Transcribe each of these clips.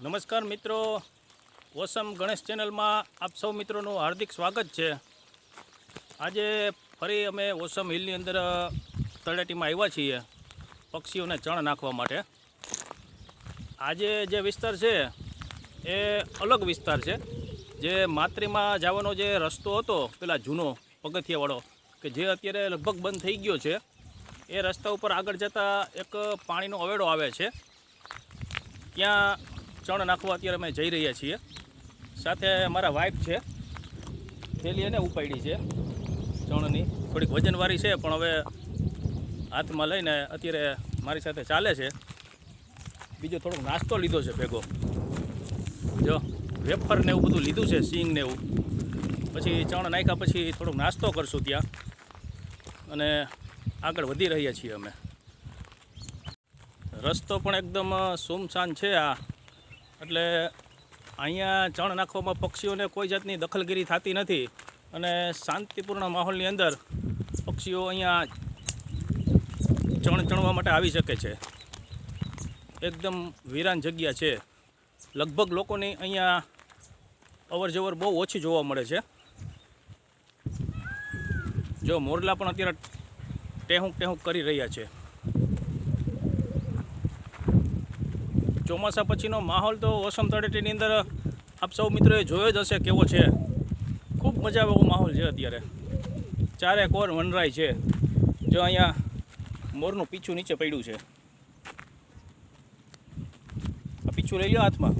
નમસ્કાર મિત્રો. ઓસમ ગણેશ ચેનલમાં આપ સૌ મિત્રોનું હાર્દિક સ્વાગત છે. આજે ફરી અમે ઓસમ હિલની અંદર તળેટીમાં આવ્યા છીએ પક્ષીઓને ચણ નાખવા માટે. આજે જે વિસ્તાર છે, એ અલગ વિસ્તાર છે. જે માત્રીમાં જવાનો જે રસ્તો હતો, પેલા જૂનો પગથિયાવાળો, કે જે અત્યારે લગભગ બંધ થઈ ગયો છે, એ રસ્તા ઉપર આગળ જતાં એક પાણીનો અવેડો આવે છે. ત્યાં ચણ નાખવા અત્યારે અમે જઈ રહ્યા છીએ. સાથે મારા વાઈફ છે. થેલી એને ઉપાડી છે ચણની. થોડીક વજનવાળી છે, પણ હવે હાથમાં લઈને અત્યારે મારી સાથે ચાલે છે. બીજો થોડોક નાસ્તો લીધો છે ભેગો. જો, વેફર ને એવું બધું લીધું છે, સિંગ ને એવું. પછી ચણ નાખ્યા પછી થોડોક નાસ્તો કરશું ત્યાં. અને આગળ વધી રહ્યા છીએ અમે. રસ્તો પણ એકદમ સુમસાન છે આ. એટલે અહીંયા ચણ નાખવામાં પક્ષીઓને કોઈ જાતની દખલગીરી થતી નથી અને શાંતિપૂર્ણ માહોલની અંદર પક્ષીઓ અહીંયા ચણ ચણવા માટે આવી શકે છે. એકદમ વિરાન જગ્યા છે. લગભગ લોકોની અહીંયા અવર જવર બહુ ઓછી જોવા મળે છે. જો મોરલા પણ અત્યારે ટેહુંક ટેહુંક કરી રહ્યા છે. ચોમાસા પછીનો માહોલ તો ઓસમ તળેટીની અંદર આપ સૌ મિત્રોએ જોયો જ હશે કેવો છે. ખૂબ મજા આવે એવો માહોલ છે અત્યારે. ચારે કોર વનરાય છે. જો અહીંયા મોરનું પીછું નીચે પડ્યું છે. આ પીછું લઈ લો હાથમાં.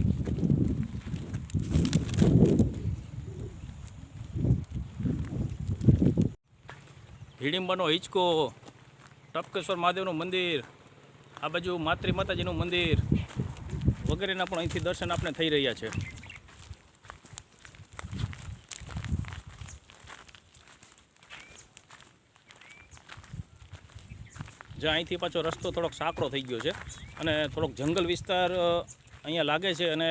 હિડિંબાનો હિંચકો, ટપકેશ્વર મહાદેવનું મંદિર, આ બાજુ માતૃ માતાજીનું મંદિર. વગેરેના પણ અહીંથી દર્શન આપણે થઈ રહ્યા છે. જ્યાં અહીંથી પાછો રસ્તો થોડોક સાંકડો થઈ ગયો છે અને થોડોક જંગલ વિસ્તાર અહીંયા લાગે છે અને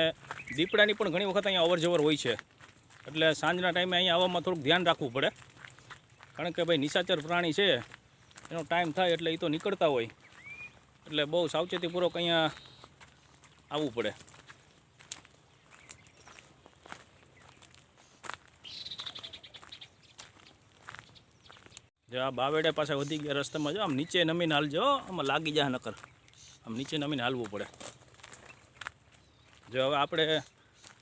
દીપડાની પણ ઘણી વખત અહીંયા અવરજવર હોય છે. એટલે સાંજના ટાઈમે અહીંયા આવવામાં થોડુંક ધ્યાન રાખવું પડે. કારણ કે ભાઈ નિશાચર પ્રાણી છે, એનો ટાઈમ થાય એટલે એ તો નીકળતા હોય. એટલે બહુ સાવચેતીપૂર્વક અહીંયા આવવું પડે જો આ બાવેડે પાસે વધી ગયા રસ્તામાં, જો આમ નીચે નમીને હાલજો, આમાં લાગી જાય નકર. આમ નીચે નમીને હાલવું પડે. જો હવે આપણે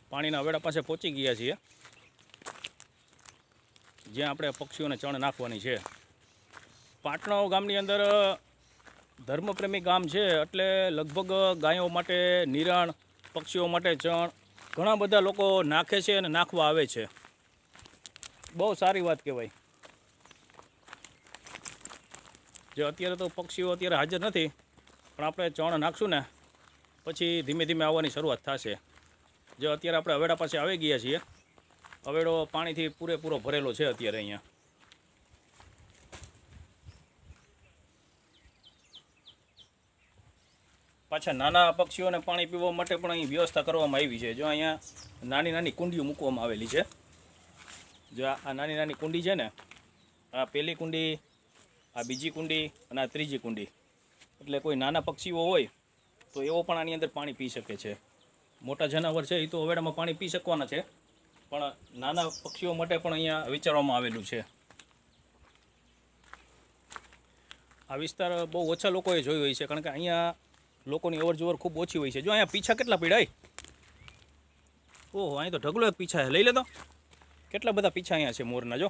પાણીના અવેડા પાસે પહોંચી ગયા છીએ. જ્યાં આપણે પક્ષીઓને ચણ નાખવાની છે. પાટણાઓ ગામની અંદર ધર્મપ્રેમી ગામ છે એટલે લગભગ ગાયો માટે નિરાણ, પક્ષીઓ માટે ચણ, ઘણા બધા લોકો નાખે છે અને નાખવા આવે છે. બહુ સારી વાત કહેવાય. જે અત્યારે તો પક્ષીઓ અત્યારે હાજર નથી, પણ આપણે ચણ નાખશું ને, પછી ધીમે ધીમે આવવાની શરૂઆત થશે. જે અત્યારે આપણે અવેડા પાસે આવી ગયા છીએ, અવેડો પાણીથી પૂરેપૂરો ભરેલો છે અત્યારે અહીંયા. પાછા નાના પક્ષીઓને પાણી પીવા માટે પણ અહીં વ્યવસ્થા કરવામાં આવી છે. જો અહીંયા નાની નાની કુંડીઓ મૂકવામાં આવેલી છે. જો આ નાની નાની કુંડી છે ને, આ પહેલી કુંડી, આ બીજી કુંડી અને આ ત્રીજી કુંડી. એટલે કોઈ નાના પક્ષીઓ હોય તો એવો પણ આની અંદર પાણી પી શકે છે. મોટા જનાવર છે એ તો હવેડામાં પાણી પી શકવાના છે. પણ નાના પક્ષીઓ માટે પણ અહીંયા વિચારવામાં આવેલું છે. આ વિસ્તાર બહુ ઓછા લોકોએ જોયો હોય છે, કારણ કે અહીંયા લોકોની અવર જવર ખૂબ ઓછી હોય છે. જો અહીંયા પીછા કેટલા પીડાય ઓહો અહીં તો ઢગલો એક પીછા છે. લઈ લે તો. કેટલા બધા પીછા અહીંયા છે મોરના જો.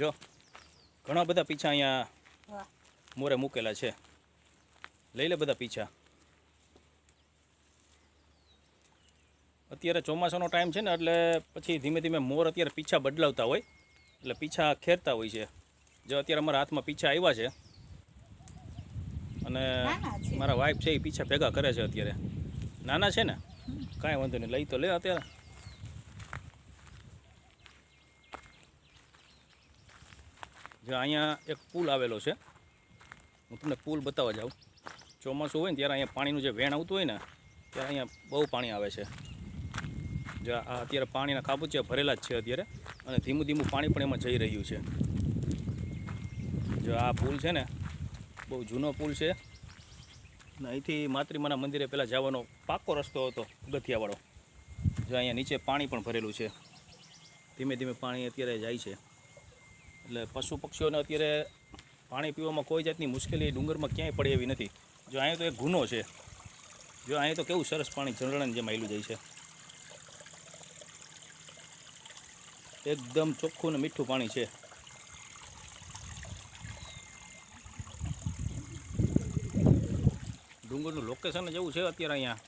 જો ઘણા બધા પીછા અહીંયા મોરે મૂકેલા છે. લઈ લે બધા પીછા. અત્યારે ચોમાસાનો ટાઈમ છે ને એટલે પછી ધીમે ધીમે મોર અત્યારે પીછા બદલાવતા હોય. એટલે પીછા ખેરતા હોય છે. જો અત્યારે અમારા હાથમાં પીછા આવ્યા છે. અને મારા વાઈફ છે એ પીછા ભેગા કરે છે અત્યારે. નાના છે ને? કાંઈ વાંધો નહીં. લઈ તો લે અત્યારે. જો અહીંયા એક પુલ આવેલો છે. હું તમને પુલ બતાવવા જાઉં. ચોમાસું હોય ને ત્યારે અહીંયા પાણીનું જે વેણ આવતું હોય ને ત્યારે અહીંયા બહુ પાણી આવે છે. જો આ અત્યારે પાણીના ખાબોચિયા ભરેલા જ છે અત્યારે. અને ધીમું ધીમું પાણી પણ એમાં જઈ રહ્યું છે. જો આ પુલ છે ને બહુ જૂનો પુલ છે. અને અહીંથી માતૃમાના મંદિરે પહેલાં જવાનો પાકો રસ્તો હતો ગથિયાવાળો જો અહીંયા નીચે પાણી પણ ભરેલું છે. ધીમે ધીમે પાણી અત્યારે જાય છે. એટલે પશુ પક્ષીઓને અત્યારે પાણી પીવામાં કોઈ જાતની મુશ્કેલી ડુંગરમાં ક્યાંય પડે એવી નથી. જો અહીંયા તો એક ગુનો છે. જો અહીંયા તો કેવું સરસ પાણી ઝરણાને જેમ આવેલું જાય છે. એકદમ ચોખ્ખું ને મીઠું પાણી છે. ડુંગરનું લોકેશન જ એવું છે અત્યારે અહીંયા.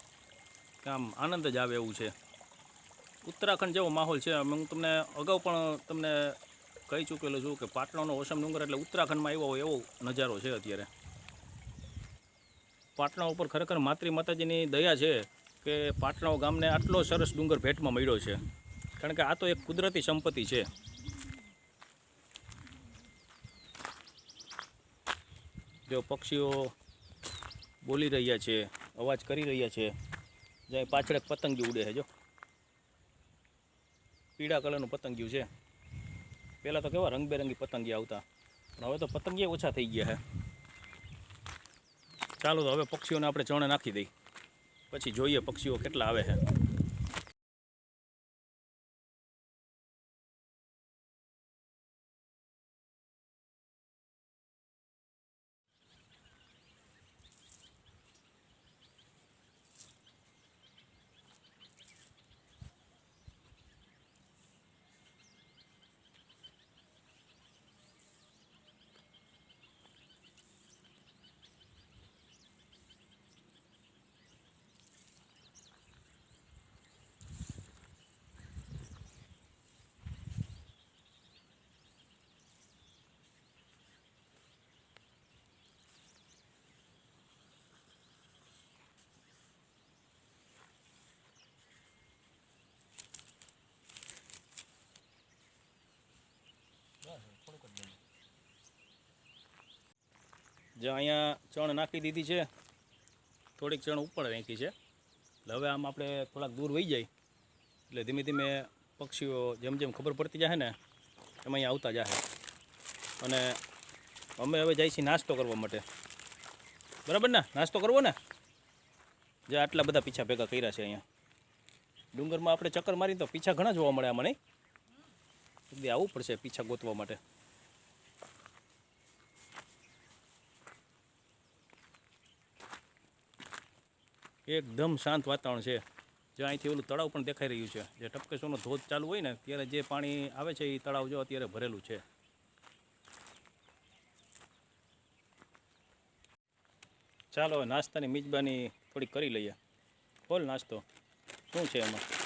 આમ આનંદ જ આવે એવું છે. ઉત્તરાખંડ જેવો માહોલ છે. હું તમને અગાઉ પણ તમને કહી ચૂકેલો છું કે પાટણાનો ઓસમ ડુંગર એટલે ઉત્તરાખંડમાં આવ્યો એવો નજારો છે અત્યારે. પાટણા ઉપર ખરેખર માતૃ માતાજીની દયા છે કે પાટણા ગામને આટલો સરસ ડુંગર ભેટમાં મળ્યો છે. કારણ કે આ તો એક કુદરતી સંપત્તિ છે. જો પક્ષીઓ બોલી રહ્યા છે, અવાજ કરી રહ્યા છે. જ્યાં પાછળ એક પતંગી ઉડે છે પીળા કલરનું પતંગિયું છે. પહેલાં તો કેવા રંગબેરંગી પતંગી આવતા, પણ હવે તો પતંગી ઓછા થઈ ગયા છે. ચાલો તો હવે પક્ષીઓને આપણે ચણે નાખી દઈ. પછી જોઈએ પક્ષીઓ કેટલા આવે છે. જે અહીંયા ચણ નાખી દીધી છે, થોડીક ચણ ઉપર નાખી છે. એટલે હવે આમ આપણે થોડાક દૂર વહી જાય. એટલે ધીમે ધીમે પક્ષીઓ જેમ જેમ ખબર પડતી જાય ને, એમ અહીંયા આવતા જાય અને અમે હવે જઈએ છીએ નાસ્તો કરવા માટે. બરાબર ને? નાસ્તો કરવો ને? જે આટલા બધા પીછા ભેગા કર્યા છે અહીંયા. ડુંગરમાં આપણે ચક્કર મારી તો પીછા ઘણા જોવા મળ્યા આમાં નહીં આવવું પડશે પીછા ગોતવા માટે. એકદમ શાંત વાતાવરણ છે. જે અહીંથી ઓલું તળાવ પણ દેખાઈ રહ્યું છે. જે ટપકેશોનો ધોધ ચાલુ હોય ને, ત્યારે જે પાણી આવે છે એ તળાવ જો અત્યારે ભરેલું છે. ચાલો નાસ્તાની મિજબાની થોડીક કરી લઈએ. બોલ નાસ્તો. શું છે એમાં?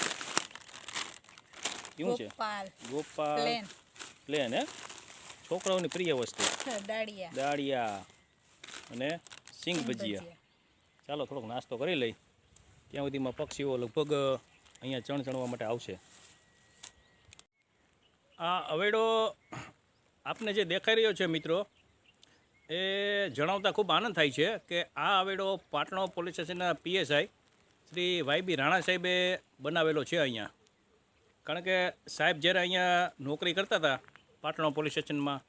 શું છે? ગોપાલ. ગોપાલ. પ્લેન. હે? છોકરાઓની પ્રિય વસ્તુ. દાળિયા. અને સિંગ ભજીયા. ચાલો થોડોક નાસ્તો કરી લઈ. ત્યાં સુધીમાં પક્ષીઓ લગભગ અહીંયા ચણ ચણવા માટે આવશે. આ અવેડો આપને જે દેખાઈ રહ્યો છે મિત્રો એ જણાવતા ખૂબ આનંદ થાય છે કે આ અવેડો પાટણો પોલીસ સ્ટેશનના PSI Shri Y B Rana સાહેબે બનાવેલો છે અહીંયા. કારણ કે સાહેબ જ્યારે અહીંયા નોકરી કરતા હતા પાટણો પોલીસ સ્ટેશનમાં,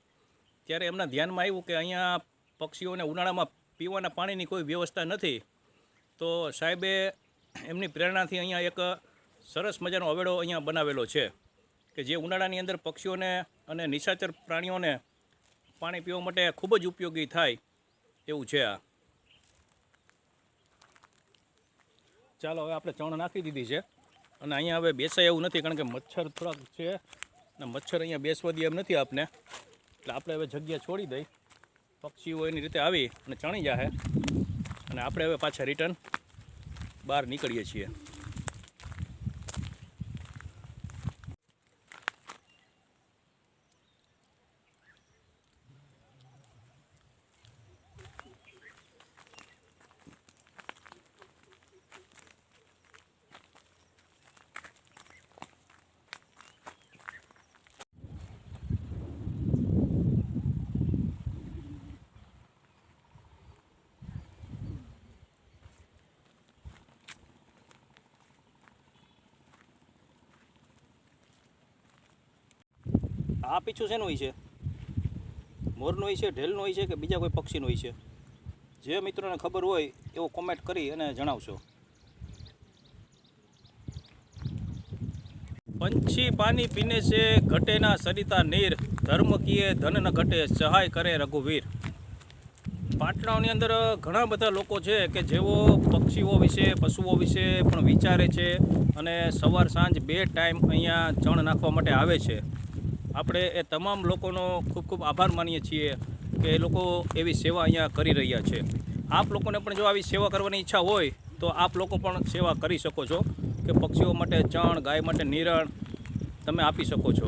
ત્યારે એમના ધ્યાનમાં આવ્યું કે અહીંયા પક્ષીઓને ઉનાળામાં પીવાના પાણીની કોઈ વ્યવસ્થા નથી. તો સાહેબે એમની પ્રેરણાથી અહીંયા એક સરસ મજાનો અવેડો અહીંયા બનાવેલો છે કે જે ઉનાળાની અંદર પક્ષીઓને અને નિશાચર પ્રાણીઓને પાણી પીવા માટે ખૂબ જ ઉપયોગી થાય એવું છે આ. ચાલો, હવે આપણે ચણ નાખી દીધી છે. અને અહીંયા હવે બેસાય એવું નથી, કારણ કે મચ્છર થોડાક છે. અને મચ્છર અહીંયા બેસવા દે એમ નથી આપને. એટલે આપણે હવે જગ્યા છોડી દઈ. પક્ષીઓ એની રીતે આવી અને ચણી જાહે. અને આપણે હવે પાછા રિટર્ન બહાર નીકળીએ છીએ. આ પીછું શેનું હોય છે? મોરનું હોય છે, ઢેલનું હોય છે કે બીજા કોઈ પક્ષીનું હોય છે? જે મિત્રોને ખબર હોય, એવો કોમેન્ટ કરી અને જણાવશો. પંછી પાણી પીને છે ઘટેના સરિતા નીર. ધર્મ કીએ ધન ન ઘટે, સહાય કરે રઘુવીર. પાટણાઓની અંદર ઘણા બધા લોકો છે કે જેઓ પક્ષીઓ વિશે, પશુઓ વિશે પણ વિચારે છે અને સવાર સાંજ બે ટાઈમ અહીંયા ચણ નાખવા માટે આવે છે. આપણે એ તમામ લોકોનો ખૂબ ખૂબ આભાર માનીએ છીએ કે એ લોકો એવી સેવા અહીંયા કરી રહ્યા છે. આપ લોકોને પણ જો આવી સેવા કરવાની ઈચ્છા હોય, તો આપ લોકો પણ સેવા કરી શકો છો કે પક્ષીઓ માટે ચણ ગાય માટે નિરણ તમે આપી શકો છો.